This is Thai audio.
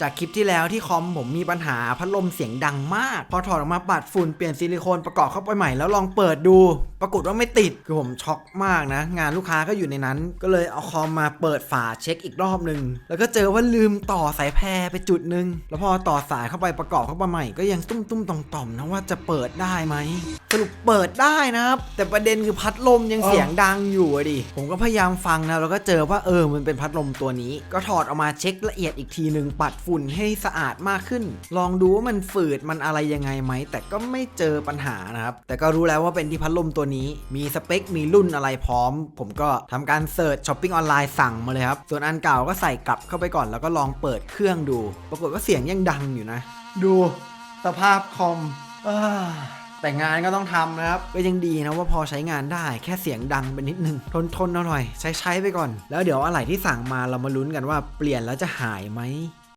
จากคลิปที่แล้วที่คอมผมมีปัญหาพัดลมเสียงดังมาก พอถอดออกมาปัดฝุ่นเปลี่ยนซิลิโคนประกอบเข้าไปใหม่แล้วลองเปิดดู ปรากฏว่าไม่ติด คือผมช็อกมากนะ งานลูกค้าก็อยู่ในนั้น ก็เลยเอาคอมมาเปิดฝาเช็คอีกรอบหนึ่งแล้วก็เจอว่าลืมต่อสายแพรไปจุดหนึ่งแล้วพอต่อสายเข้าไปประกอบเข้าไปใหม่ก็ยังตุ้มตุ้มต่อมต่อมๆนะว่าจะเปิดได้ไหมสรุปเปิดได้นะครับแต่ประเด็นคือพัดลมยังเสียงดังอยู่อะดิผมก็พยายามฟังนะแล้วก็เจอว่าเออมันเป็นพัดลมตัวนี้ ก็ถอดออกมาเช็คละเอียดอีกทีหนึ่งปัดฝุ่นให้สะอาดมากขึ้น ลองดูว่ามันฝืดมันอะไรยังไงไหม แต่ก็ไม่เจอปัญหานะครับ แต่ก็รู้แล้วว่าเป็นที่พัดลมตัวนี้ มีสเปค มีรุ่นอะไรพร้อม ผมก็ทำการเสิร์ชช้อปปิ้งออนไลน์สั่งมาเลยครับ ส่วนอันเก่าก็ใส่กลับเข้าไปก่อนแล้วก็ลองเปิดเครื่องดู ปรากฏว่าเสียงยังดังอยู่นะ ดูสภาพคอมอแต่งานก็ต้องทำนะครับ ก็ยังดีนะว่าพอใช้งานได้แค่เสียงดังไปนิดนึง ทนทนเอาหน่อย ใช้ใช้ไปก่อน แล้วเดี๋ยวอะไรที่สั่งมาเรามาลุ้นกันว่าเปลี่ยนแล้วจะหายไหม